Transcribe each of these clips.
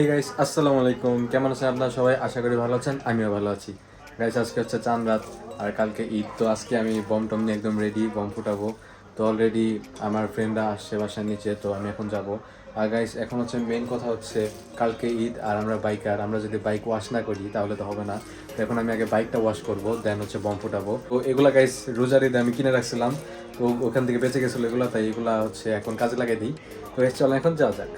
এই গাইস আসসালামু আলাইকুম কেমন আছেন আপনারা সবাই? আশা করি ভালো আছেন, আমিও ভালো আছি। গাইস আজকে হচ্ছে চাঁদ রাত আর কালকে ঈদ, তো আজকে আমি বম টম নিয়ে একদম রেডি বম ফুটাবো। তো অলরেডি আমার ফ্রেন্ডরা আসছে বাসার নিচে, তো আমি এখন যাব। আর গাইস এখন হচ্ছে মেইন কথা হচ্ছে কালকে ঈদ আর আমরা বাইকার আমরা যদি বাইক ওয়াশ না করি তাহলে তো হবে না। তো এখন আমি আগে বাইকটা ওয়াশ করব দেন হচ্ছে বম ফুটাবো। তো এগুলা গাইস রোজার ঈদে আমি কিনে রাখছিলাম। তো ওখান থেকে বেঁচে গেছিল এগুলো, তাই এগুলা হচ্ছে এখন কাজে লাগিয়ে দিই। তো চলো এখন যাওয়া যাক।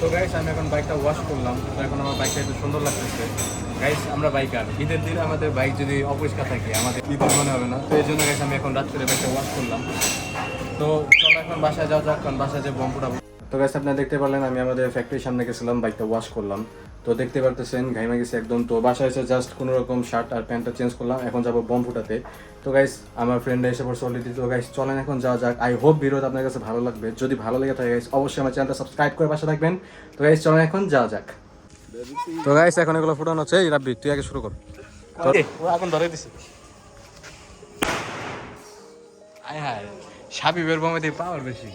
তো গাইস আমি এখন বাইকটা ওয়াশ করলাম। তো এখন আমার বাইকটা একটু সুন্দর লাগতেছে। গাইস আমরা বাইকার ঈদের দিন আমাদের বাইক যদি অপরিষ্কার থাকে, আমাদের ঈদের মনে হবে না? তো এই জন্য গাইস আমি এখন রাত করে বাইকটা ওয়াশ করলাম। তো চলো এখন বাসায় যাওয়া যাক, কারণ বাসায় যে বম্পুটা তো গাইস আপনারা দেখতে পারলেন, আমি আমাদের ফ্যাক্টরির সামনে গেছিলাম বাইকটা ওয়াশ করলাম। তো দেখতে পারতেছেন, ঘাইমা গেছে একদম। তো বাসায় এসে জাস্ট কোনো রকম শার্ট আর প্যান্টটা চেঞ্জ করলাম, এখন যাব বম ফুটাতে তো গাইস আমার ফ্রেন্ড এসে পড়ছে অলরেডি তো গাইস চলেন এখন যাওয়া যাক। আই হোপ ভিডিওটা আপনার কাছে ভালো লাগবে। যদি ভালো লেগে থাকে গাইস অবশ্যই আমার চ্যানেলটা সাবস্ক্রাইব করে পাশে থাকবেন। তো গাইস চলেন এখন যাওয়া যাক। তো গাইস এখন এগুলো ফুটানো হচ্ছে। এই রাব্বি, তুই আগে শুরু কর। এখন ধরে দিছে। আয় হায়, সাবিবের বোমে দিয়ে পাওয়ার বেশি।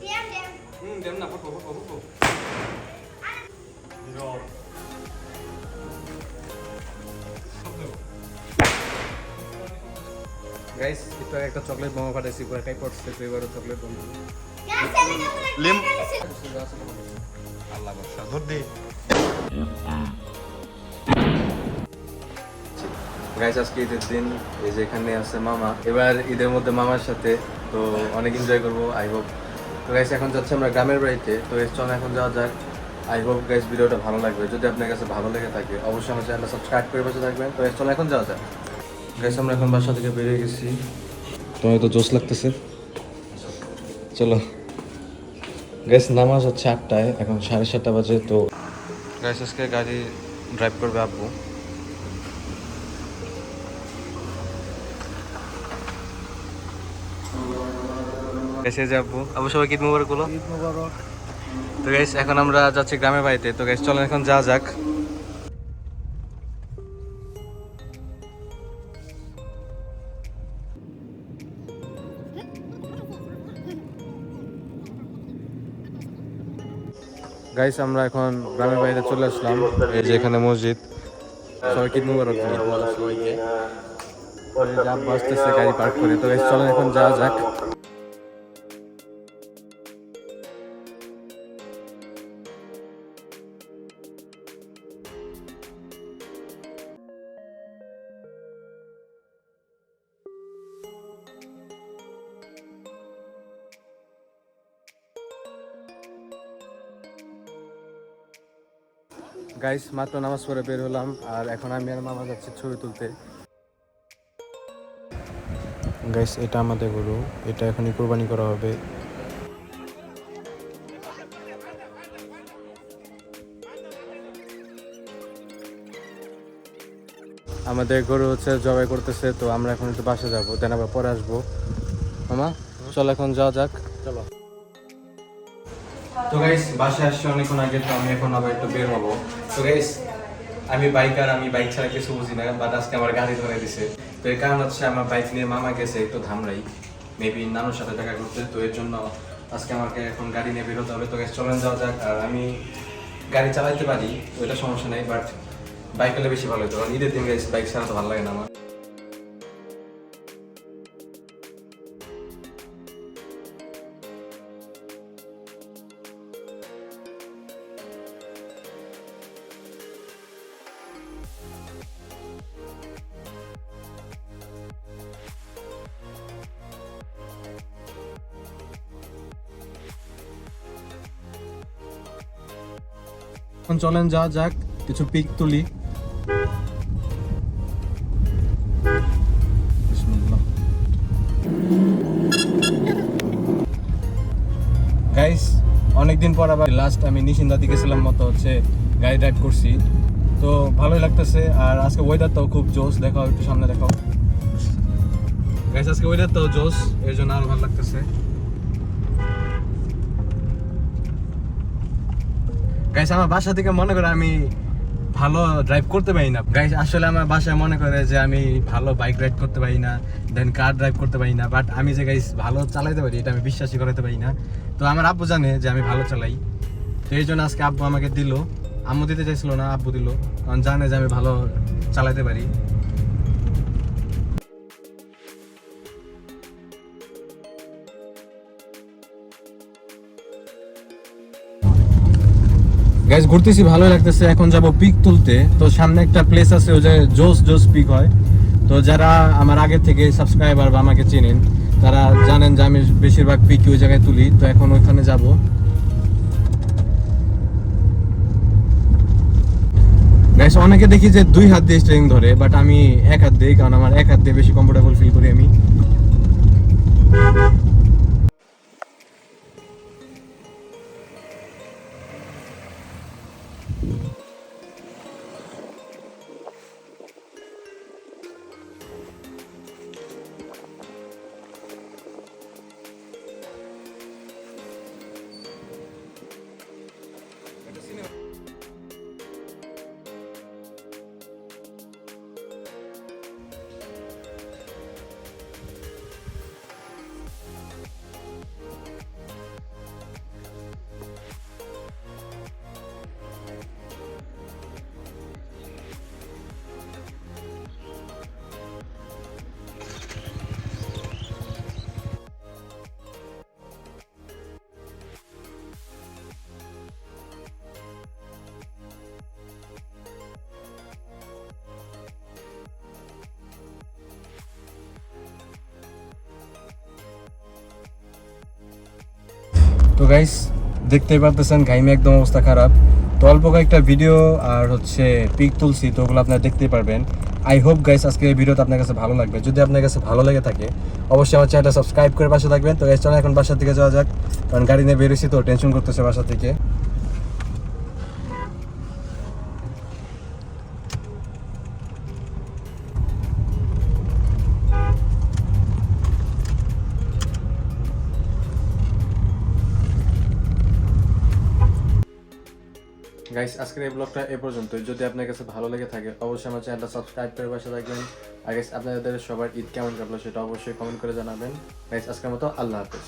Diam, diam. গাইস একটু একটা চকলেট বোমা ফাটাইছি পরে টাইপ পড়ছে তো এবারও চকলেট বোমা. Lim. আল্লাহ বর্ষা ধর দে গাইস আজকে ঈদের দিন, এই যে এখানে আছে মামা। এবার ঈদের মধ্যে মামার সাথে, তো অনেক এনজয় করব আই হোপ তো গাইস এখন যাচ্ছে আমরা গ্রামের বাড়িতে। তো এই চল এখন যাওয়া যাক। আই হোপ গাইস ভিডিওটা ভালো লাগবে। যদি আপনার কাছে ভালো লেগে থাকে, অবশ্যই আমার চ্যানেলটা সাবস্ক্রাইব করে বসে থাকবেন। তো এই চল এখন যাওয়া যাক। গাইস আমরা এখন বাসা থেকে বেরিয়ে গেছি। তোমার তো জোশ লাগতেছে। চলো। গাইস নামাজ হচ্ছে আটটায়, এখন সাড়ে সাতটা বাজে, তো গাইস আজকে গাড়ি ড্রাইভ করবে আব্বু। এসে যাব আবু সবাই ঈদ মুবারক। বলো তো গাইস এখন আমরা যাচ্ছি গ্রামের বাড়িতে। তো গাইস চলেন এখন যা যাক। গাইস আমরা এখন গ্রামের বাড়িতে চলে আসলাম। এই যে এখানে মসজিদ। সবাই ঈদ মুবারক। সবাইকে যে গাড়ি পার্ক করে। তো গাইস চলেন এখন যাওয়া যাক। গাইস মাত্র নামাজ পড়ে বের হলাম আর এখন আমি আর মামা যাচ্ছি ছবি তুলতে। গাইস এটা আমাদের গরু। এটা এখনই কোরবানি করা হবে। আমাদের গরু হচ্ছে জবাই করতেছে তো আমরা এখন একটু বাসে যাব দেন আবার পরে আসব। মামা চল এখন যাওয়া যাক। চলো। তো গাইস বাসে আসছে অনেকক্ষণ আগে তো আমি এখন আবার একটু বের হব। তো গাইস আমি বাইকার আমি বাইক ছাড়া কিছু বুঝি না বাট আজকে আমার গাড়ি ধরে দিছে। তো এর কারণ হচ্ছে আমার বাইক নিয়ে মামা গেছে একটু ধামরাই। মেবি নানুর সাথে দেখা করতে, তো এর জন্য আজকে আমাকে এখন গাড়ি নিয়ে বেরোতে হবে। তো গাইস চলেন যাওয়া যাক। আর আমি গাড়ি চালাইতে পারি, ওইটা সমস্যা নেই বাট বাইক হলে বেশি ভালো হতো কারণ ঈদের দিন গাইস বাইক ছাড়া তো ভালো লাগে না আমার। এখন চলেন যা যাক, কিছু পিক তুলি। গাইস অনেকদিন পর আবার লাস্ট আমি নিশিন্দাতে গেছিলাম, মতো হচ্ছে গাড়ি ড্রাইভ করছি। তো ভালোই লাগতেছে, আর আজকে ওয়েদারটাও খুব জোস দেখাও, একটু সামনে দেখাও। গাইস আজকে ওয়েদারটাও জোস এর জন্য আরও ভালো লাগতেছে। গাইস আমার বাসা থেকে মনে করে আমি ভালো ড্রাইভ করতে পারি না। গাইস আসলে আমার বাসায় মনে করে যে আমি ভালো বাইক রাইড করতে পারি না দেন কার ড্রাইভ করতে পারি না বাট আমি যে গাইস ভালো চালাইতে পারি, এটা আমি বিশ্বাসই করাতে পারি না। তো আমার আব্বু জানে যে আমি ভালো চালাই। তো এই জন্য আজকে আব্বু আমাকে দিল। আম্মু দিতে চাইছিল না, আব্বু দিল। কারণ জানে যে আমি ভালো চালাইতে পারি। গাইজ ঘুরতেছি, ভালোই লাগতেছে। এখন যাব পিক তুলতে। তো সামনে একটা প্লেস আছে, ওই যে জোস জোস পিক হয়। তো যারা আমার আগে থেকে সাবস্ক্রাইবার বা আমাকে চেনেন, তারা জানেন যে আমি বেশিরভাগ পিক ওই জায়গায় তুলি। তো এখন ওইখানে যাব। গাইস অনেকে দেখি যে দুই হাত দিয়ে স্টিয়ারিং ধরে বাট আমি এক হাত দিই, কারণ আমার এক হাত দিয়ে বেশি কমফোর্টেবল ফিল করি আমি। তো গাইস দেখতেই পারতেছেন গাইমে একদম অবস্থা খারাপ। তো অল্প কয়েকটা ভিডিও আর হচ্ছে পিক তুলছি, তো ওগুলো আপনারা দেখতেই পারবেন। আই হোপ গাইস আজকে এই ভিডিওটা আপনার কাছে ভালো লাগবে। যদি আপনার কাছে ভালো লেগে থাকে, অবশ্যই আমার চ্যানেলটা সাবস্ক্রাইব করে পাশে থাকবেন। তো গাইস চলো এখন বাসা থেকে যাওয়া যাক। কারণ গাড়ি নিয়ে বেরোছি তো টেনশন করতেছে বাসা থেকে। গাইস আজকের এই ব্লগটা এ পর্যন্তই। যদি আপনার কাছে ভালো লেগে থাকে, অবশ্যই আমার চ্যানেলটা সাবস্ক্রাইব করে পাশে থাকবেন। আর গাইস আপনাদের সবার ঈদ কেমন কাটলো সেটা অবশ্যই কমেন্ট করে জানাবেন। গাইস আজকের মতো আল্লাহ হাফেজ।